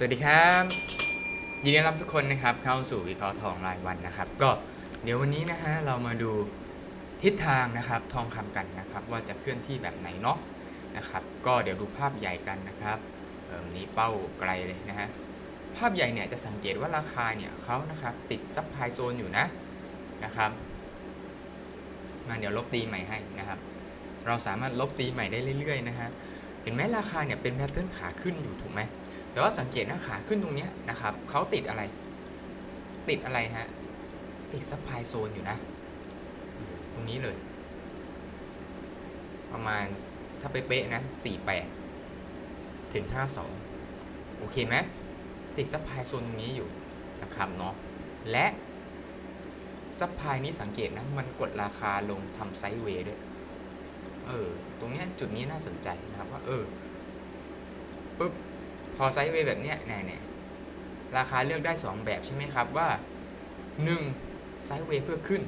สวัสดีครับยินดีต้อนรับทุกคนนะครับเข้าสู่วิเคราะห์ทองรายวันนะครับ ก็เดี๋ยววันนี้นะฮะเรามาดูทิศทางนะครับทองคำกันนะครับ ว่าจะเคลื่อนที่แบบไหนเนาะนะครับ ก็เดี๋ยวดูภาพใหญ่กันนะครับเออนี้เป้าไกลเลยนะฮะภาพใหญ่เนี่ยจะสังเกตว่าราคาเนี่ยเขานะครับติดซับไพลายโซนอยู่นะนะครับมาเดี๋ยวลบตีใหม่ให้นะครับ เราสามารถลบตีใหม่ได้เรื่อยๆนะฮะเห็นไหมราคาเนี่ยเป็นแพทเทิร์นขาขึ้นอยู่ถูกไหม แต่ว่าสังเกตนะขาขึ้นตรงเนี้ยนะครับเขาติดอะไร ติดอะไรฮะ ติดซัพพลายโซนอยู่นะ ตรงนี้เลย ประมาณถ้าไปเป๊ะนะ 48 ถึง 52 โอเคไหมติดซัพพลายโซนตรงนี้อยู่นะครับเนาะและซัพพลายนี้สังเกตนะ มันกดราคาลงทำไซด์เวย์ด้วย เออ ตรงเนี้ยจุดนี้น่าสนใจนะครับว่า เออปุ๊บ พอไซด์เวย์แบบเนี้ยเนี่ยเนี่ยราคาเลือกได้ 2 แบบใช่ไหมครับว่า 1. ไซด์เวย์เพื่อขึ้น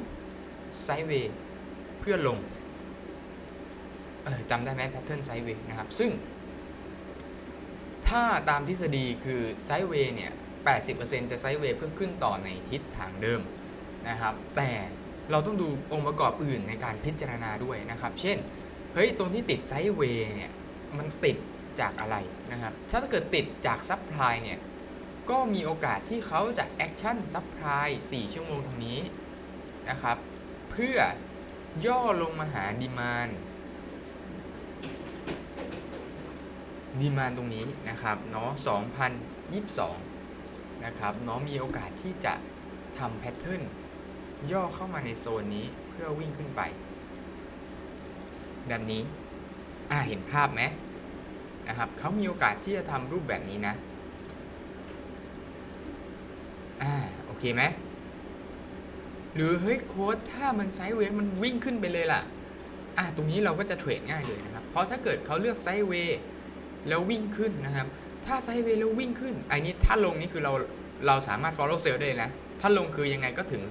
2. ไซด์เวย์เพื่อลงเออจำได้ไหมแพทเทิร์นไซด์เวย์นะครับ ซึ่ง ถ้าตามทฤษฎีคือไซด์เวย์เนี่ย 80%จะไซด์เวย์เพื่อขึ้นต่อในทิศทางเดิมนะครับ แต่เราต้องดูองค์ประกอบอื่นในการพิจารณาด้วยนะครับ เช่น เฮ้ย ตรงที่ติดไซด์เวย์เนี่ย มันติดจากอะไรนะครับ ถ้าเกิดติดจากซัพพลายเนี่ย ก็มีโอกาสที่เขาจะแอคชั่นซัพพลาย4ชั่วโมงตรงนี้นะครับ เพื่อย่อลงมาหาดีมานดีมานตรงนี้นะครับเนาะ2022 นะครับเนาะมีโอกาสที่จะทำแพทเทิร์นย่อเข้ามาในโซนนี้เพื่อวิ่งขึ้นไป แบบนี้ อ่าเห็นภาพไหมนะครับเขามีโอกาสที่จะทำรูปแบบนี้นะอ่าโอเคไหมหรือเฮ้ยโค้ดถ้ามันไซด์เวย์มันวิ่งขึ้นไปเลยล่ะอ่าตรงนี้เราก็จะเทรดง่ายเลยนะครับ เพราะถ้าเกิดเขาเลือกไซด์เวย์แล้ววิ่งขึ้นนะครับ ถ้าไซด์เวย์แล้ววิ่งขึ้นไอ้นี้ถ้าลงนี่คือเราเราสามารถ follow sell ได้เลยนะ ถ้าลงคือยังไงก็ถึง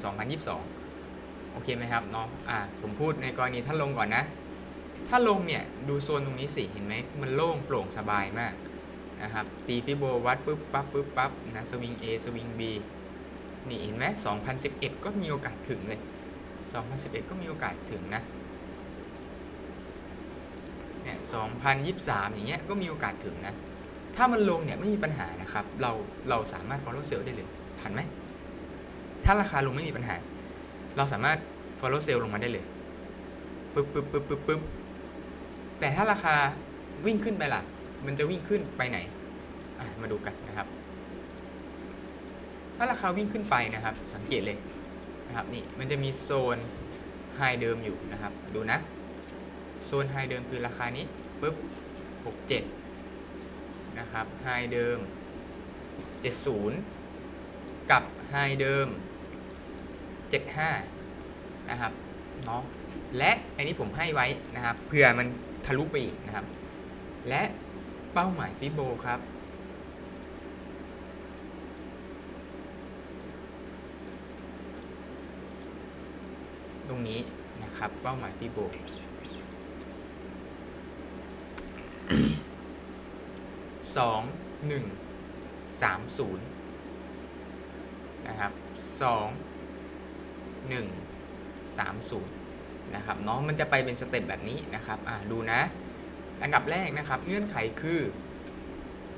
2022 โอเคไหมครับเนาะอ่าผมพูดในกรณีถ้าลงก่อนนะ ถ้าลงเนี่ยดูโซนตรงนี้สิเห็นไหมมันโล่งโปร่งสบายมากนะครับตีฟิโบวัดปุ๊บปั๊บปุ๊บปั๊บนะสวิง A สวิง B นี่เห็นไหม2011 ก็มีโอกาสถึงเลย 2011 ก็มีโอกาสถึงนะเนี่ย2023 อย่างเงี้ยก็มีโอกาสถึงนะ ถ้ามันลงเนี่ยไม่มีปัญหานะครับ เราเราสามารถ follow sell ได้เลย ทันไหม ถ้าราคาลงไม่มีปัญหา เราสามารถ follow sell ลงมาได้เลยปึ๊บปึ๊บปึ๊บปึ๊บปึ๊บ แต่ถ้าราคาวิ่งขึ้นไปล่ะ มันจะวิ่งขึ้นไปไหน มาดูกันนะครับ ถ้าราคาวิ่งขึ้นไปนะครับ สังเกตเลยนะครับนี่มันจะมีโซนไฮเดิมอยู่นะครับ ดูนะ โซนไฮเดิมคือราคานี้ปึ๊บ67นะครับไฮเดิม 70 กับไฮเดิม 75นะครับเนาะและอันนี้ผมให้ไว้นะครับเผื่อมัน ทะลุไปอีกนะครับ และเป้าหมายฟิโบครับ ตรงนี้นะครับเป้าหมายฟิโบสองหนึ่งสามศูนย์นะครับสองหนึ่งสามศูนย์ นะครับเนาะมันจะไปเป็นสเต็ปแบบนี้นะครับอ่าดูนะ อันดับแรกนะครับ เงื่อนไขคือ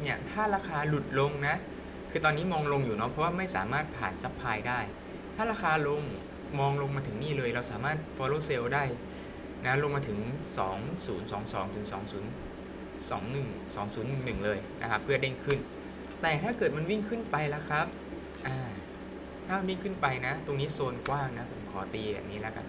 เนี่ยถ้าราคาหลุดลงนะ คือตอนนี้มองลงอยู่เนาะเพราะว่าไม่สามารถผ่านซัพพลายได้ ถ้าราคาลงมองลงมาถึงนี่เลยเราสามารถ follow sell ได้นะลงมาถึง 2022ถึง2021 2011 เลยนะครับเพื่อเด้งขึ้น แต่ถ้าเกิดมันวิ่งขึ้นไปแล้วครับอ่าถ้ามันวิ่งขึ้นไปนะ ตรงนี้โซนกว้างนะผมขอตีแบบนี้แล้วกัน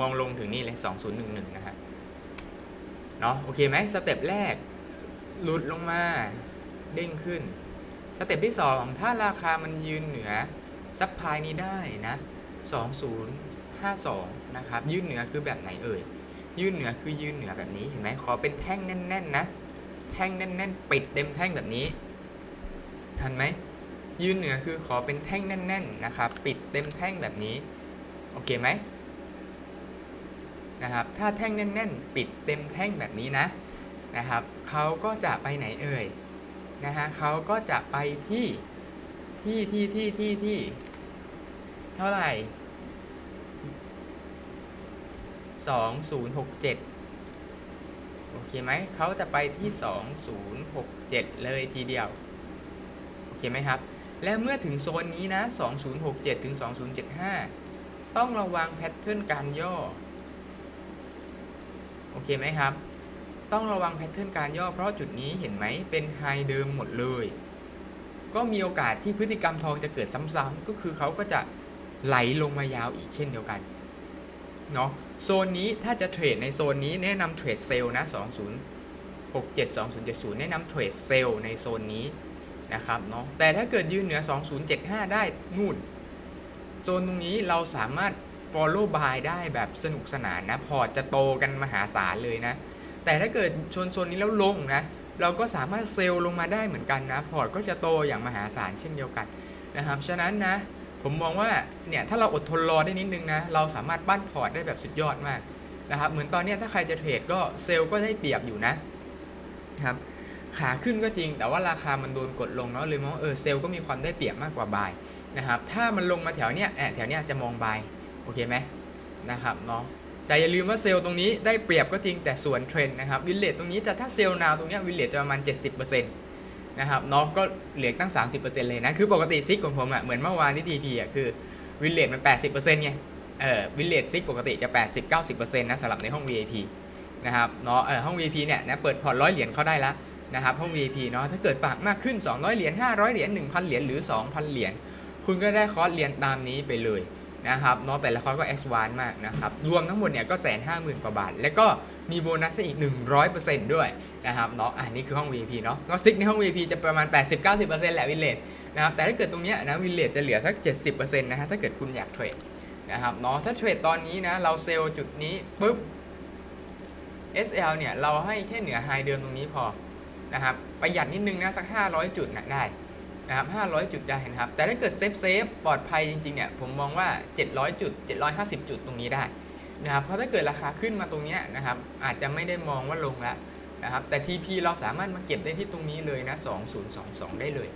มองลงถึงนี่เลย 2011 นะฮะเนาะโอเคไหมสเต็ปแรก หลุดลงมาเด้งขึ้น สเต็ปที่ 2 ถ้าราคามันยืนเหนือซัพพลายนี้ได้นะ 2052 นะครับ ยืนเหนือคือแบบไหนเอ่ย ยืนเหนือคือยืนเหนือแบบนี้เห็นไหมขอเป็นแท่งแน่นๆนะ แท่งแน่นๆ ปิดเต็มแท่งแบบนี้ ทันไหมยืนเหนือคือขอเป็นแท่งแน่น ๆ นะครับ ปิดเต็มแท่งแบบนี้ โอเคไหม นะครับ ถ้าแท่งแน่น ๆ ปิดเต็มแท่งแบบนี้นะนะครับเขาก็จะไปไหนเอ่ยนะฮะเขาก็จะไปที่ที่ที่ที่ที่ที่เท่าไหร่สองศูนย์หกเจ็ดโอเคไหม เขาจะไปที่สองศูนย์หกเจ็ดเลยทีเดียว โอเคไหมครับ และเมื่อถึงโซนนี้นะ 2067 ถึง 2075 ต้องระวังแพทเทิร์นการย่อ โอเคไหมครับ ต้องระวังแพทเทิร์นการย่อเพราะจุดนี้เห็นไหมเป็นไฮเดิมหมดเลย ก็มีโอกาสที่พฤติกรรมทองจะเกิดซ้ำๆก็คือเขาก็จะไหลลงมายาวอีกเช่นเดียวกันเนาะโซนนี้ถ้าจะเทรดในโซนนี้แนะนำเทรดเซลล์นะ 2067 2070 แนะนำเทรดเซลล์ในโซนนี้นะครับเนาะแต่ถ้าเกิดยืนเหนือ 2075 ได้นู่นโซนตรงนี้เราสามารถ follow by ได้แบบสนุกสนานนะ พอร์ตจะโตกันมหาศาลเลยนะ แต่ถ้าเกิดชนโซนนี้แล้วลงนะ เราก็สามารถเซลล์ลงมาได้เหมือนกันนะ พอร์ตก็จะโตอย่างมหาศาลเช่นเดียวกันนะครับ ฉะนั้นนะ ผมมองว่าเนี่ยถ้าเราอดทนรอได้นิดนึงนะ เราสามารถปั้นพอร์ตได้แบบสุดยอดมากนะครับ เหมือนตอนนี้ถ้าใครจะเทรดก็เซลล์ก็ได้เปรียบอยู่นะครับขาขึ้นก็จริง แต่ว่าราคามันโดนกดลงเนาะเลยมองเออเซลล์ก็มีความได้เปรียบมากกว่าบายนะครับถ้ามันลงมาแถวเนี้ยแอบแถวเนี้ยจะมองบาย โอเคไหมนะครับเนาะแต่อย่าลืมว่าเซลล์ตรงนี้ได้เปรียบก็จริงแต่ส่วนเทรนด์นะครับวินเลทตรงนี้จะถ้าเซลล์นาวตรงนี้วินเลทจะประมาณ 70%นะครับเนาะก็เหลือตั้ง 30%เลยนะ คือปกติซิกของผมอะเหมือนเมื่อวานที่ทีพีอะคือวินเลทมัน 80%ไงเออวินเลทซิกปกติจะ 80-90%นะสำหรับในห้อง VIP นะครับเนาะเออห้อง VIP เนี่ยนะเปิดพอร์ตร้อยเหรียญเข้าได้ล้วนะครับห้อง VIP เนาะถ้าเกิดฝากมากขึ้น 200 เหรียญ500 เหรียญ1,000 เหรียญหรือ 2,000 เหรียญคุณก็ได้คอร์สเรียนตามนี้ไปเลย นะครับเนาะแต่ละคอร์สก็ S1 มากนะครับ รวมทั้งหมดเนี่ยก็แสนห้าหมื่นกว่าบาท แล้วก็มีโบนัสอีก 100%ด้วยนะครับเนาะอ่านี่คือห้อง VIP เนาะก็ซิกในห้อง VIP จะประมาณ 80-90%แหละวินเลทนะครับแต่ถ้าเกิดตรงเนี้ยนะวินเลทจะเหลือสัก 70%นะฮะถ้าเกิดคุณอยากเทรดนะครับเนาะถ้าเทรดตอนนี้นะเราเซลล์จุดนี้ปุ๊บ SL เนี่ยเราให้แค่เหนือไฮเดิมตรงนี้พอนะครับประหยัดนิดนึงนะสัก 500 จุดนะได้ นะครับ500 จุดได้นะครับ แต่ถ้าเกิดเซฟเซฟปลอดภัยจริงๆเนี่ยผมมองว่า 700 จุด 750 จุดตรงนี้ได้นะครับเพราะถ้าเกิดราคาขึ้นมาตรงเนี้ยนะครับอาจจะไม่ได้มองว่าลงแล้วนะครับแต่ TP เราสามารถมาเก็บได้ที่ตรงนี้เลยนะ2022 ได้เลย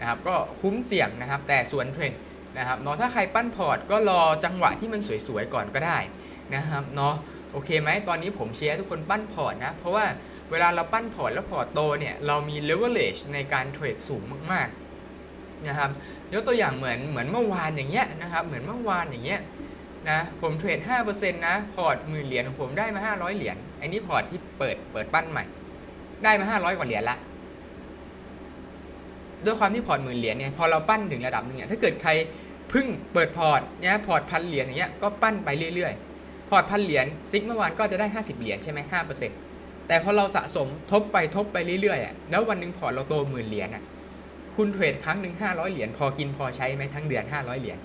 นะครับก็คุ้มเสี่ยงนะครับแต่ส่วนเทรนด์นะครับเนาะถ้าใครปั้นพอร์ตก็รอจังหวะที่มันสวยๆก่อนก็ได้นะครับเนาะโอเคไหมตอนนี้ผมเชียร์ทุกคนปั้นพอร์ตนะเพราะว่าเวลาเราปั้นพอร์ตแล้วพอร์ตโตเนี่ยเรามี leverage ในการเทรดสูงมากๆ นะครับยกตัวอย่างเหมือนเหมือนเมื่อวานอย่างเงี้ยนะครับเหมือนเมื่อวานอย่างเงี้ยนะผมเทรด5%นะพอร์ตหมื่นเหรียญของผมได้มา 500 เหรียญไอ้นี่พอร์ตที่เปิดเปิดปั้นใหม่ ได้มา 500 กว่าเหรียญละด้วยความที่พอร์ตหมื่นเหรียญเนี่ยพอเราปั้นถึงระดับหนึ่งเนี่ยถ้าเกิดใครเพิ่งเปิดพอร์ตเนี่ยพอร์ตพันเหรียญอย่างเงี้ยก็ปั้นไปเรื่อยๆ พอร์ตพันเหรียญซิกเมื่อวานก็จะได้ 50 เหรียญใช่ไหม5%แต่พอเราสะสมทบไปทบไปเรื่อยๆอะแล้ววันหนึ่งพอร์ตเราโตหมื่นเหรียญอะ คุณเทรดครั้งหนึ่ง500 เหรียญพอกินพอใช้ไหมทั้งเดือน 500 เหรียญ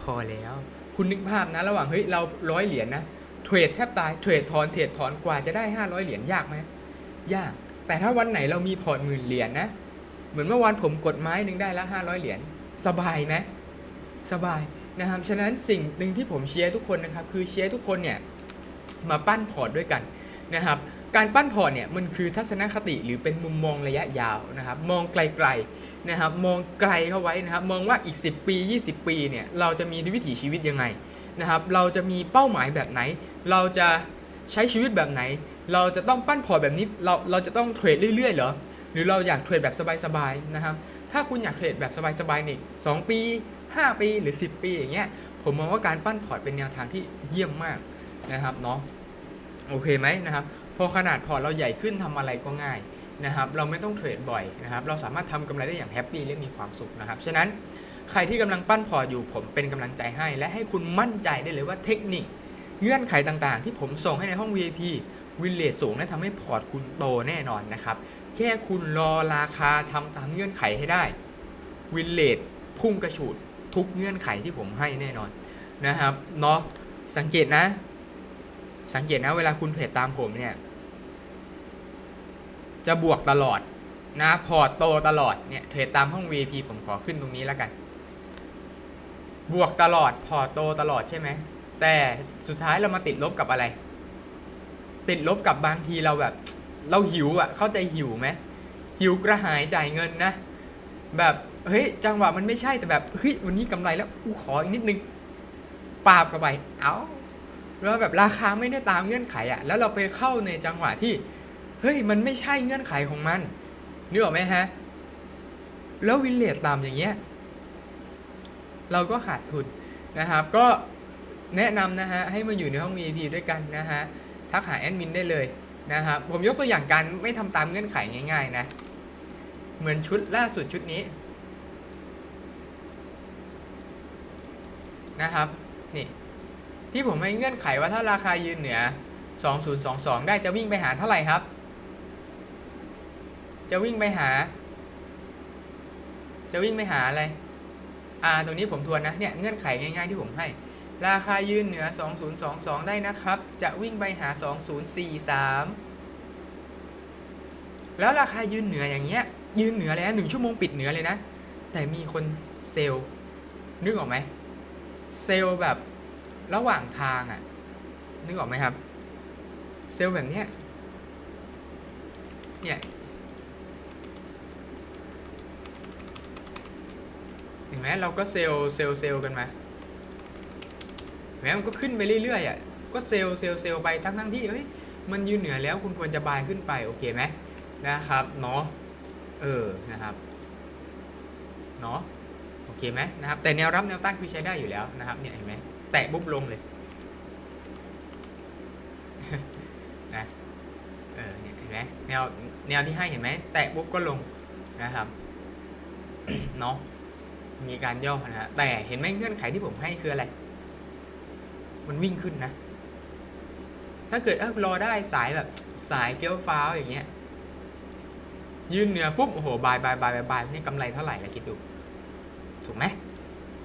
พอแล้ว คุณนึกภาพนะ ระหว่างเฮ้ยเราร้อยเหรียญนะเทรดแทบตายเทรดถอนเทรดถอนกว่าจะได้ 500 เหรียญยากไหมยาก แต่ถ้าวันไหนเรามีพอร์ตหมื่นเหรียญนะเหมือนเมื่อวานผมกดไม้หนึ่งได้แล้ว500 เหรียญสบายไหมสบายนะครับฉะนั้นสิ่งหนึ่งที่ผมเชียร์ทุกคนนะครับคือเชียร์ทุกคนเนี่ยมาปั้นพอร์ตด้วยกันนะครับการปั้นพอร์ตเนี่ยมันคือทัศนคติหรือเป็นมุมมองระยะยาวนะครับมองไกล นะครับมองไกลเข้าไว้นะครับมองว่าอีก 10 ปี 20 ปีเนี่ยเราจะมีวิถีชีวิตยังไงนะครับเราจะมีเป้าหมายแบบไหน เราจะใช้ชีวิตแบบไหน เราจะต้องปั้นพอร์ตแบบนี้เราเราจะต้องเทรดเรื่อยๆเหรอหรือเราอยากเทรดแบบสบายๆนะครับถ้าคุณอยากเทรดแบบสบายๆนี่สองปี 5 ปีหรือ 10 ปีอย่างเงี้ยผมมองว่าการปั้นพอร์ตเป็นแนวทางที่เยี่ยมมากนะครับเนาะโอเคไหมนะครับพอขนาดพอร์ตเราใหญ่ขึ้นทำอะไรก็ง่าย นะครับเราไม่ต้องเทรดบ่อยนะครับเราสามารถทำกำไรได้อย่างแฮปปี้และมีความสุขนะครับฉะนั้นใครที่กำลังปั้นพออยู่ผมเป็นกำลังใจให้ และให้คุณมั่นใจได้เลยว่าเทคนิคเงื่อนไขต่างๆ ที่ผมส่งให้ในห้อง VIP วินเลทสูงและทำให้พอร์ตคุณโตแน่นอนนะครับแค่คุณรอราคาทำตามเงื่อนไขให้ได้ วินเลทพุ่งกระฉูดทุกเงื่อนไขที่ผมให้แน่นอนนะครับเนาะสังเกตนะ สังเกตนะเวลาคุณเทรดตามผมเนี่ย จะบวกตลอดนะพอร์ตโตตลอดเนี่ยเทรดตามห้อง VP ผมขอขึ้นตรงนี้แล้วกัน บวกตลอดพอร์ตโตตลอดใช่ไหมแต่สุดท้ายเรามาติดลบกับอะไร ติดลบกับบางทีเราแบบ เราหิวอะ เข้าใจหิวไหมหิวกระหายจ่ายเงินนะ แบบเฮ้ยจังหวะมันไม่ใช่แต่แบบเฮ้ยวันนี้กำไรแล้วกูขออีกนิดนึงปาบเข้าไปเอาแล้วแบบราคาไม่ได้ตามเงื่อนไขอะแล้วเราไปเข้าในจังหวะที่ เฮ้ย มันไม่ใช่เงื่อนไขของมันนึกออกไหมฮะ แล้ววินเลทต่ำอย่างเงี้ย เราก็ขาดทุนนะครับ ก็แนะนำนะฮะ ให้มาอยู่ในห้อง VIP ด้วยกันนะฮะ ทักหาแอดมินได้เลยนะครับ ผมยกตัวอย่างการไม่ทำตามเงื่อนไขง่ายๆนะ เหมือนชุดล่าสุดชุดนี้ นะครับ นี่ ที่ผมให้เงื่อนไขว่าถ้าราคายืนเหนือ 2022 ได้จะวิ่งไปหาเท่าไหร่ครับ จะวิ่งไปหา จะวิ่งไปหาอะไรอ่าตรงนี้ผมทวนนะ เนี่ยเงื่อนไขง่ายๆที่ผมให้ ราคายืนเหนือ 2022 ได้นะครับ จะวิ่งไปหา 2043 แล้วราคายืนเหนืออย่างเงี้ย ยืนเหนือแล้วหนึ่งชั่วโมงปิดเหนือเลยนะ แต่มีคนเซลล์นึกออกไหม เซลล์แบบระหว่างทางอะนึกออกไหมครับ เซลล์แบบเนี้ยเนี่ย เห็น ไหมเราก็เซลล์เซลล์เซลล์กันมาเห็นไหมมันก็ขึ้นไปเรื่อยๆอะก็เซลล์เซลล์เซลล์ไปทั้งทั้งที่เฮ้ยมันยืนเหนือแล้วคุณควรจะบายขึ้นไปโอเคไหมนะครับเนาะเออนะครับเนาะโอเคไหมนะครับแต่แนวรับแนวต้านคือใช้ได้อยู่แล้วนะครับเนี่ยเห็นไหมแตะปุ๊บลงเลยนะเออเนี่ยเห็นไหมแนวแนวที่ให้เห็นไหมแตะปุ๊บก็ลงนะครับเนาะ มีการย่อนะฮะแต่เห็นไหมเงื่อนไขที่ผมให้คืออะไร มันวิ่งขึ้นนะ ถ้าเกิดเออรอได้สายแบบสายเฟี้ยวฟ้าวอย่างเงี้ย ยืนเหนือปุ๊บโอ้โหบายบายบายบายบายนี่กำไรเท่าไหร่ละคิดดู ถูกไหม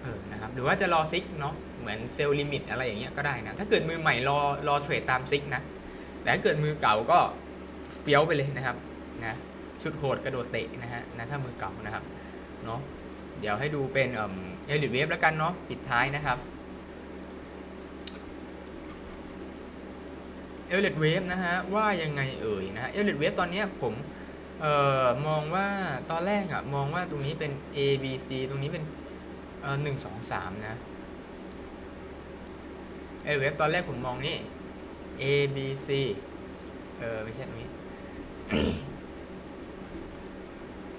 เออนะครับหรือว่าจะรอซิกเนาะเหมือนเซลล์ลิมิตอะไรอย่างเงี้ยก็ได้นะ ถ้าเกิดมือใหม่รอรอเทรดตามซิกนะ แต่ถ้าเกิดมือเก่าก็เฟี้ยวไปเลยนะครับนะสุดโหดกระโดดเตะนะฮะนะถ้ามือเก่านะครับเนาะ เดี๋ยวให้ดูเป็นเอ่อเอลิทเวฟแล้วกันเนาะปิดท้ายนะครับเอลิทเวฟนะฮะว่ายังไงเอ่ยนะฮะเอลิทเวฟตอนนี้ผมเอ่อมองว่าตอนแรกอะมองว่าตรงนี้เป็น A B C ตรงนี้เป็นเอ่อหนึ่งสองสามนะเอลิทเวฟตอนแรกผมมองนี่ A B C เออไม่ใช่ตรงนี้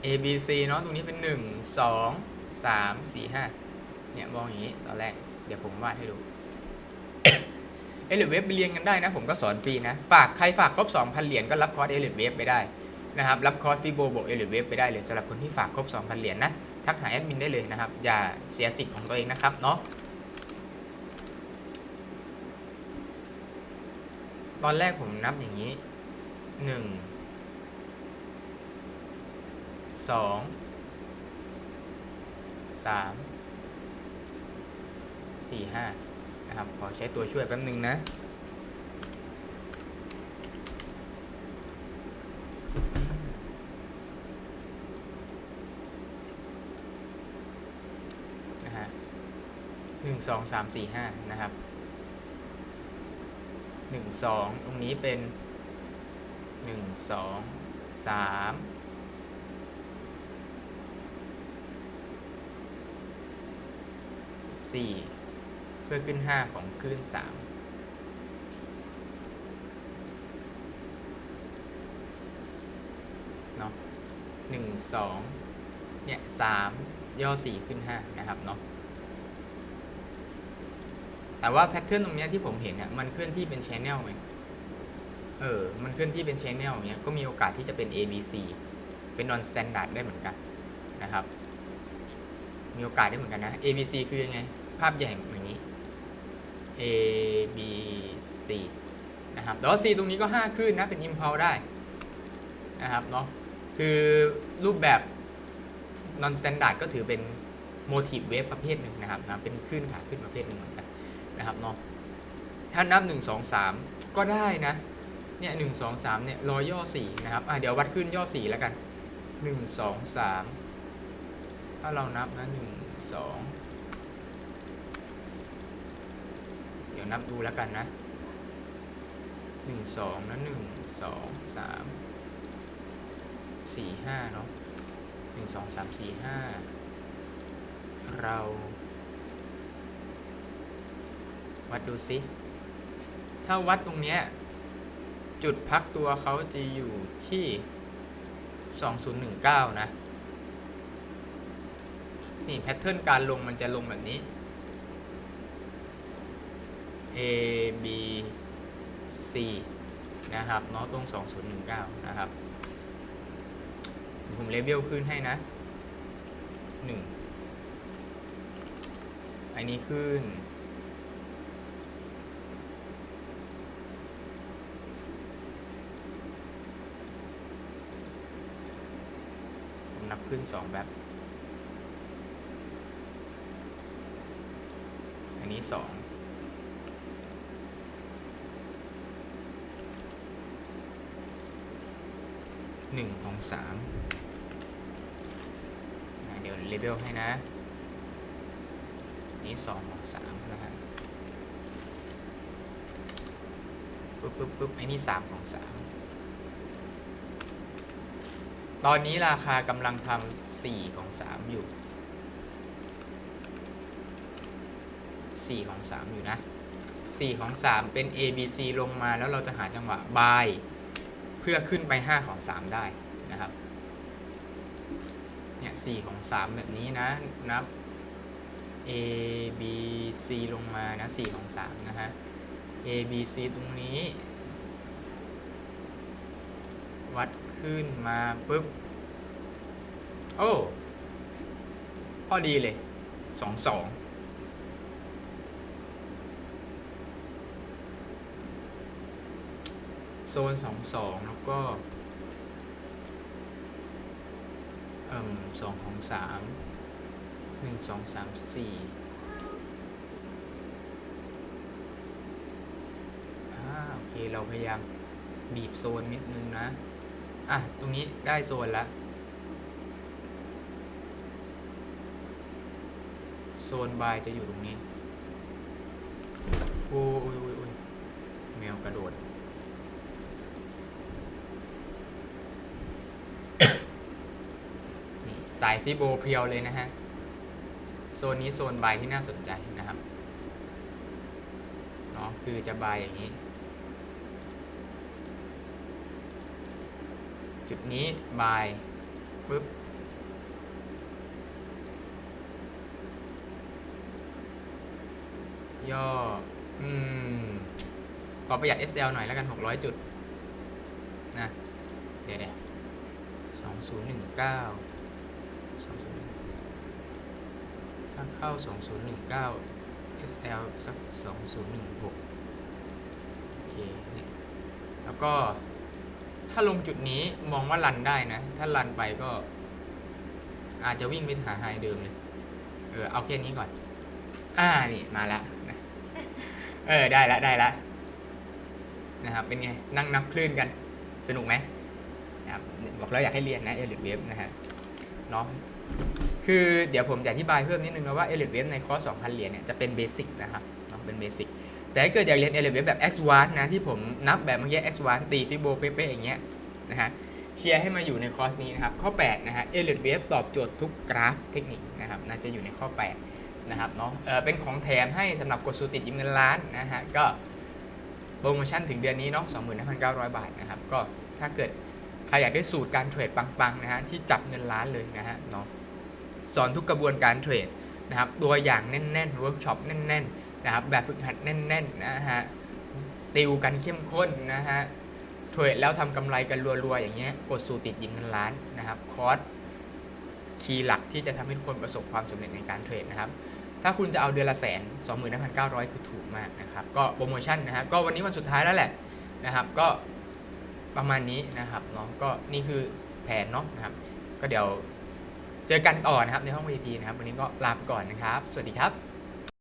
A B C เนาะตรงนี้เป็นหนึ่งสองสามสี่ห้าเนี่ยมองอย่างนี้ตอนแรก เดี๋ยวผมวาดให้ดูเอลิทเวฟเรียนกันได้นะ ผมก็สอนฟรีนะ ฝากใครฝากครบ 2,000 เหรียญก็รับคอร์สเอลิทเวฟไปได้นะครับ รับคอร์สฟีโบบวกเอลิทเวฟไปได้เลยสำหรับคนที่ฝากครบ 2,000 เหรียญนะ ทักหาแอดมินได้เลยนะครับ อย่าเสียสิทธิ์ของตัวเองนะครับเนาะตอนแรกผมนับอย่างนี้หนึ่ง สองสามสี่ห้านะครับ ขอใช้ตัวช่วยแป๊บนึงนะนะฮะหนึ่งสองสามสี่ห้านะครับหนึ่งสองตรงนี้เป็นหนึ่งสองสาม สี่เพื่อขึ้นห้าของคลื่นสามเนาะหนึ่งสองเนี่ยสามย่อสี่ขึ้นห้านะครับเนาะแต่ว่าแพทเทิร์นตรงเนี้ยที่ผมเห็นเนี่ยมันเคลื่อนที่เป็นชแนลไงเออ มันเคลื่อนที่เป็นชแนลอย่างเงี้ยก็มีโอกาสที่จะเป็น A B C เป็น non standard ได้เหมือนกันนะครับ มีโอกาสได้เหมือนกันนะ A B C คือยังไง ภาพใหญ่อย่างนี้ A B C นะครับแต่ว่า C ตรงนี้ก็ 5 ขึ้นนะ เป็น impulse ได้นะครับเนาะคือรูปแบบ non standard ก็ถือเป็น motive wave ประเภทหนึ่งนะครับนะเป็นคลื่นขาขึ้นประเภทหนึ่งเหมือนกันนะครับเนาะถ้านับ 1 2 3 ก็ได้นะเนี่ยหนึ่งสองสามเนี่ยรอย่อสี่นะครับอะเดี๋ยววัดขึ้นย่อสี่แล้วกันหนึ่งสองสามถ้าเรานับนะหนึ่งสองเดี๋ยวนับดูแล้วกันนะหนึ่งสองนะหนึ่งสองสามสี่ห้าเนาะหนึ่งสองสามสี่ห้าเรา วัดดูสิถ้าวัดตรงเนี้ย จุดพักตัวเขาจะอยู่ที่2019นะ นี่แพทเทิร์นการลงมันจะลงแบบนี้ A B C นะครับเนาะตรง 2019 นะครับ ผมเลเวลขึ้นให้นะ 1 อันนี้ขึ้น ผมนับขึ้น 2 แบบ อันนี้ 2 หนึ่งของสามอะเดี๋ยวเลเวลให้นะ นี่สองของสามนะฮะปึ๊บปึ๊บปึ๊บไอ้นี่สามของสามตอนนี้ราคากำลังทำสี่ของสามอยู่สี่ของสามอยู่นะสี่ของสามเป็น A B C ลงมาแล้วเราจะหาจังหวะ buy เพื่อขึ้นไป 5 ของ 3 ได้นะครับเนี่ย4ของ 3 แบบนี้นะนับ A B C ลงมานะ4ของ 3 นะฮะ A B C ตรงนี้ วัดขึ้นมาปุ๊บ โอ้ พอดีเลย 2 2 โซนสองสองแล้วก็เอ่มสองของสามหนึ่งสองสามสี่อ่าโอเค เราพยายามบีบโซนนิดนึงนะ อะ ตรงนี้ได้โซนล้วโซนบายจะอยู่ตรงนี้ โอ้ยโอ้ยโอ้ยแมวกระโดด นี่ สายฟิโบเพียวเลยนะฮะ โซนนี้โซนบายที่น่าสนใจนะครับเนาะคือจะบายอย่างนี้ จุดนี้บายปุ๊บย่อ อืม ขอประหยัด SL หน่อยแล้วกัน 600 จุด นะ เดี๋ยวเดี๋ยวสองศูนย์หนึ่งเก้าสองศูนย์ ถ้าเข้าสองศูนย์หนึ่งเก้า SL สักสองศูนย์หนึ่งหกโอเคนี่แล้วก็ถ้าลงจุดนี้มองว่ารันได้นะ ถ้ารันไปก็ อาจจะวิ่งไปหาไฮเดิมเลย เออ เอาแค่นี้ก่อน อ่า นี่ มาละเออ ได้ละ ได้ละ นะครับ เป็นไง นั่งนับคลื่นกัน สนุกไหมนะครับ บอกแล้วอยากให้เรียนนะเอลิทเวฟนะฮะ เนาะ คือเดี๋ยวผมจะอธิบายเพิ่มนิดนึงนะว่าเอลิทเวฟในคอร์ส2,000 เหรียญเนี่ยจะเป็นเบสิกนะครับเป็นเบสิกแต่ถ้าเกิดอยากเรียนเอลิทเวฟแบบ Advanced นะที่ผมนับแบบเมื่อกี้ Advanced ตีฟิโบเป๊ะๆอย่างเงี้ยนะฮะเชียร์ให้มาอยู่ในคอร์สนี้นะครับข้อ8นะฮะเอลิทเวฟตอบโจทย์ทุกกราฟเทคนิคนะครับน่าจะอยู่ในข้อ 8 นะครับเนาะเออเป็นของแถมให้สำหรับกดสูติดยิมเงินล้านนะฮะก็โปรโมชั่นถึงเดือนนี้เนาะ25,900 บาทนะครับก็ถ้าเกิดใครอยากได้สูตรการเทรดปังๆนะฮะที่จับเงินล้านเลยนะฮะเนาะ สอนทุกกระบวนการเทรดนะครับตัวอย่างแน่นๆเวิร์กช็อปแน่นๆนะครับแบบฝึกหัดแน่นๆนะฮะติวกันเข้มข้นนะฮะเทรดแล้วทำกำไรกันรัวๆอย่างเงี้ยกดสูตรติดยิ้มเงินล้านนะครับคอร์สคีย์หลักที่จะทำให้ทุกคนประสบความสำเร็จในการเทรดนะครับถ้าคุณจะเอาเดือนละแสน25,900 คือถูกมากนะครับ ก็โปรโมชั่นนะฮะ ก็วันนี้วันสุดท้ายแล้วแหละนะครับ ก็ประมาณนี้นะครับเนาะก็นี่คือแผนเนาะนะครับ ก็เดี๋ยว เจอกันต่อนะครับในห้อง VIP นะครับ วันนี้ก็ลาไปก่อนนะครับ สวัสดีครับ